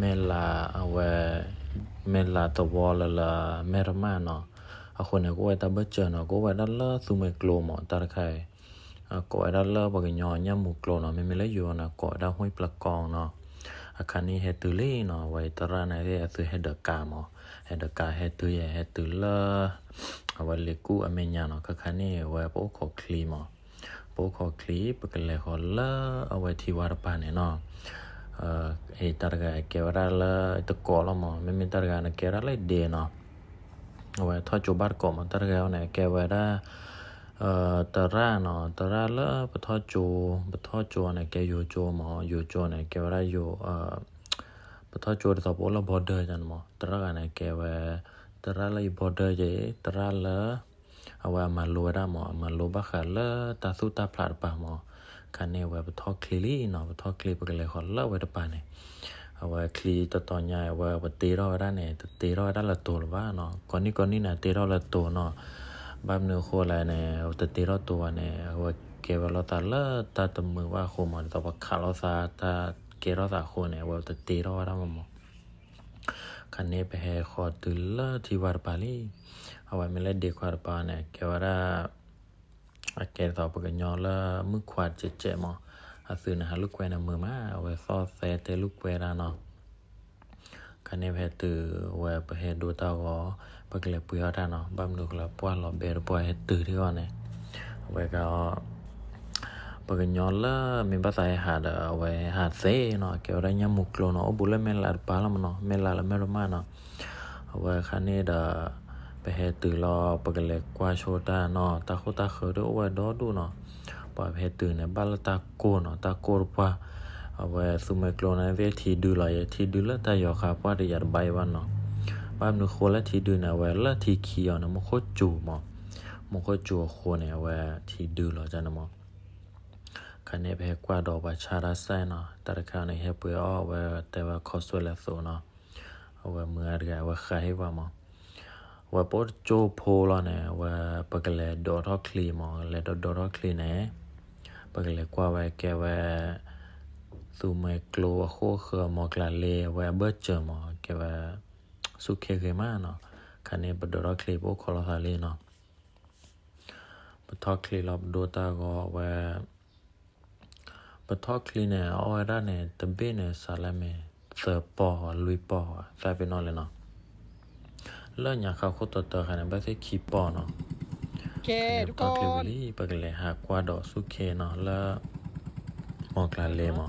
မဲလာအဝဲမဲလာတဝလလာမဲရမနော်အခုနေကိုဝဲတဘချေနော်ကိုဝဲဒလာသူမဲကလိုမော်တရခိုင်ကိုဝဲဒလာဘကညောညမှုကလိုနော်မဲမဲလေယောနာကိုဒါဟွိပလကောင်နော်အခါနေဟဲတူလေးနော်ဝဲတရနိုင်တဲ့အသွေးဟဲဒကာမော်ဟဲဒကာဟဲတူရဲ့ဟဲတူလာအဝဲလေကူအမေညာနော်ခခါနေဝဲပိုခေါခလီမော်ပိုခေါခလီပကလေခေါ်လာအဝဲတီဝါရပါနေနော် e targa ke wara la to kola mo me me targa na ke ra la de no wa tho chu bar ko mo targa na ke wara uh, tara no tara la pa tho chu pa tho chu na ke yo chu mo yo chu na ke wara yo uh, pa tho chu to bo la border jan mo tara ga na ke wa tara la border je tara la awa ma lo ra mo ma lo ba kha la ta su ta plat pa mo คันนี้ว่าทอคลีลี่เนาะทอคลีปกันเลยขอเล่าไว้ตปาเนี่ยเอาไว้คลีตัวต่อใหญ่ว่าว่าตีรอได้เนี่ยตีรอได้ละตัวหรือว่าเนาะก่อนนี้ก่อนนี้เนี่ยตีรอละตัวเนาะบ้านเนื้อโคอะไรเนี่ยแต่ตีรอตัวเนี่ยว่าเกวเราตาเลิศตาตมือว่าโคมันแต่ว่าขาเราซาตาเกี่ยวเราตาโคเนี่ยว่าแต่ตีรอได้มั้งคันนี้ไปแห่คอตื่นเลิศที่วาร์ปาลีเอาไว้ไม่เล่นเด็กวาร์ปาเนี่ยเกี่ อาแกต่อปกยอละมือขวาเจเจมออาซื้อนะฮะลูกแควนะมือมาเอาไว้ซอแซเตลูกแควราเนาะกันนี่ยแพตือเวไปเฮดูตาวอปกเลปุยอดาเนาะบ้านุกลับปัหลอเบรปัวเฮตือที่ก่อนเนี่ยไว้ก็ปกยอละมีภาษาหาดเอาไว้หาเซเนาะเกี่ยวได้ยามุกโลเนาะบุลเลเมลาปาลมเนาะเมลาละเมรมาเนาะไว้คันนี้ดา ฮตือรอปกเลยกว่าโชตาเนาะตาโคตาเคอด้วยว่าดอดูเนาะปอเพตือเนี่ยบ้านละตาโกเนาะตาโกรปะเอาไว้สุเมกโลนะเวทีดูลอยทีดูละตายอคาปว่าได้ยาใบวันเนาะบ้านนุโคละทีดูเนี่ยไว้ละทีเขียวนะมโคจูมอมโคจูโคเนี่ยไว้ทีดูลอจันมอคันนี้ไปกว่าดอกว่าชาราไซเนาะตาคาในเฮปุยอ้อไว้แต่ว่าคอสวละโซเนาะเอาไว้เมื่อไรว่าใครว่ามอ ဝါပေါ်ချိုဖိုလာနဲဝါပကလေဒေါ်တော့ကလီမော်လေဒေါ်တော့ကလီနဲပကလေကွာဝဲကဲဝဲသူမဲကလိုအခိုခမော်ကလာလေဝဲဘတ်ချမော်ကဲဝဲစုခေခေမနော်ခနေပဒေါ်တော့ကလီပိုခေါ်လာဟာလေနော်ပထောက်ကလီလော့ဒိုတာကောဝဲပထောက်ကလီနဲအော်ရနဲတပိနဲဆာလမဲသပေါ်လွိပေါ်သပင်းနော်လေနော် เลเนาะปทอคลีรอบดูตาก็ว่าปทอคลีเนี่ยเอาไว้ได้เนี่ยตะเบเนี่ยสาลเมเซอร์ปอลุยปอใส่ไปนอนเลยเนาะเลื่อนอยากเข้าโคตรเตอร์ค่ะนะบ้าที่คีปอเนาะโอเคทุกก็คคลิวนลี่ปกเลยหากว่าดอกสุเคเนาะแล้วมอกลาเลมอ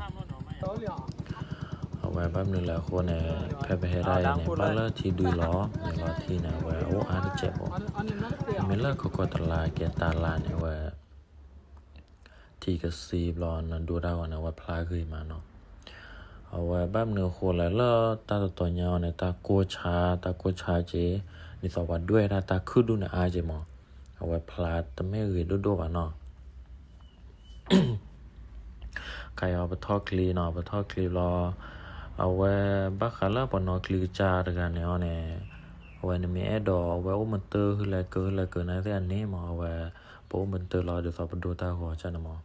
เอาไว้แป๊บนึงแล้วคนเนี่ยแพ้ไปให้ได้เนี่ยบ้าเลที่ดูล้อเนี่ยล้อที่เนี่ยว่าโอ้อาร์เจ็บอะไม่เลิกเขาก็ตลาดแกตาลาเนี่ยว่าที่กระซีบรอนะดูได้ว่านะว่าพลาเคยมาเนาะ เอาไว้แบบเนื้อโคแล้วแล้วตาตัวเงาเนี่ยตาโกชาตาโกชาเจนี่สวัสดด้วยนะตาคือดูนะอาเจมอเอาไว้พลาดแต่ไม่เอ่ยดูดูวะเนาะใครเอาไปทอคลีเนาะไปทอคลีรอเอาไว้บักคาลาปนอคลีจาดกันเนี่ยเนี่ยเอาไว้ในมีแอดอเอาไว้โอ้มันเตอร์คืออะไรเกินอะไรเกินนะที่อันนี้มอเอาไว้โป้มันเตอร์รอเดี๋ยวสอบดูตาหัวจันมอ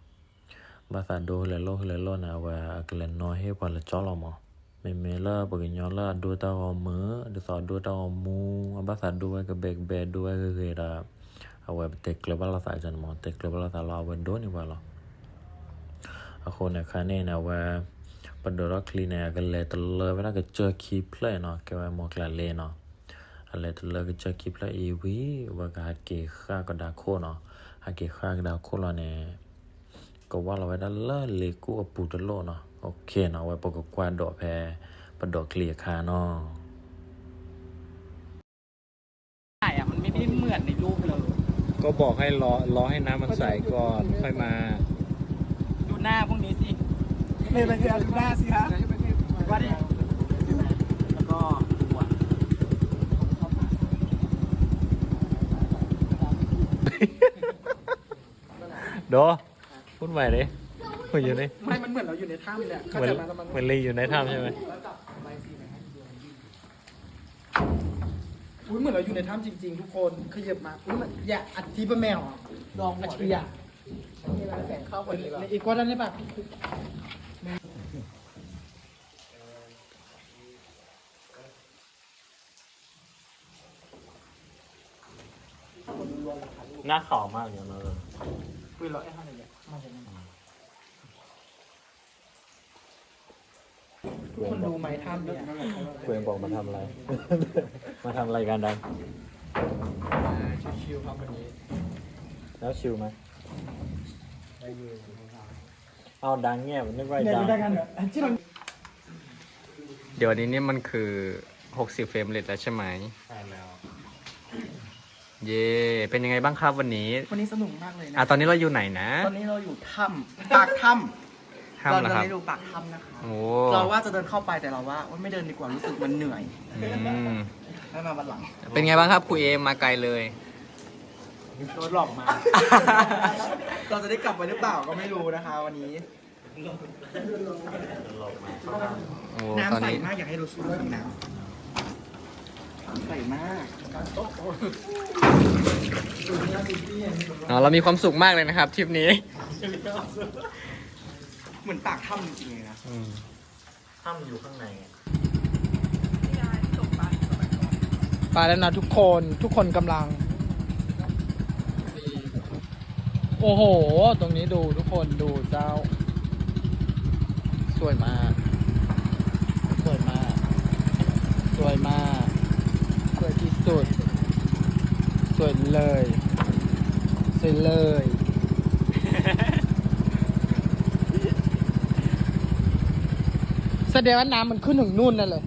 ဘာသာဒိုလေလောလေလောနာဝါကလနောဟေပါလချောလမမေမေလာပကညောလာဒိုတာဝမဒိုသာဒိုတာဝမူဘာသာဒိုဝကဘက်ဘက်ဒိုဝကရေရာအဝဘတက်ကလဘလာသာဂျန်မတက်ကလဘလာသာလာဝန်ဒိုနီဝါလာအခုနခနေနဝါပဒရကလီနေကလေတလဘရကချခီပလဲနော်ကဲမောကလာလေနော်အလေတလကချခီပလဲအီဝီဝကဟတ်ကေခါကဒါခိုနော်ဟတ်ကေခါကဒါခိုလနဲ့ ก็ว่าเราไว้ด้านล่าเลกูอปูตโลเนาะโอเคเนาะไว้ปกกวาดอกแพรปดอกเคลียคาเนาะใช่อะมันไม่ได้เหมือนในรูปเลย ก็บอกให้รอรอให้น้ำมันใสก่อนค่อยมา ดูหน้าพวกนี้สิไม่เป็นไรดูหน้าสิฮะว่าดิแล้วก็โด พูดใหม่ดิพูดอยู่นี่ไม่ มันเหมือนเราอยู่ในถ้ำเนี่ยเข้าเหมือนใจไหมแล้วมันเหมือนลีอยู่ในถ้ำใช่ไหมอุ้ยเหมือนเราอยู่ในถ้ำจริง ๆ ทุกคนขยับมาอุ้ยมันอย่าอัดทีปะแมวอะลองอัดทีอะแสงเข้าไปเลยอีกว่าด้านนี้ป่ะหน้าขาวมากอย่างนั้นเลยอุ้ยเราไอ้ห้าเนี่ยมาจากไหน ทุกคนดูไหมถ้ำเนี่ยเพื่อนบอกมาทำอะไร มาทำอะไรกันดังชิวๆครับวันนี้แล้วชิลไหมเอาดังเงียบนึกว่าเดี๋ยวดัง ได้กันเหรอที่เราเดี๋ยวอันนี้เนี่ยมันคือ 60 เฟรมเรทแล้วใช่ไหม ใช่แล้ว เย่เป็นยังไงบ้างครับวันนี้วันนี้สนุกมากเลยนะ อะตอนนี้เราอยู่ไหนนะ ตอนนี้เราอยู่ถ้ำปากถ้ำ ถ้ำเราเหรอเดินครับไปดูปากถ้ำนะคะโอ้เราว่าจะเดินเข้าไปแต่เราว่าว่าไม่เดินดีกว่ารู้สึกมันเหนื่อยอืมให้มาวันหลังเป็นไงบ้างครับครูเอมมาไกลเลย โดนหลอกมา เราจะได้กลับไปหรือเปล่าก็ไม่รู้นะคะ วันนี้โอ้ตอนน้ำใสนี้มากอยากให้ดูสูงน้ำใสมากอ๋อเรามีความสุขมากเลยนะครับทริปนี้ เหมือนปากถ้ำจริงๆเลยนะ อืมถ้ำอยู่ข้างในไงไปแล้วนะทุกคนทุกคนกำลัง โอ้โห ตรงนี้ดูทุกคนดูเจ้า สวยมาก สวยมาก สวยมาก สวยที่สุด สวยเลย สวยเลย แสดงว่าน้ำมันขึ้นถึงนู่นนั่นเลย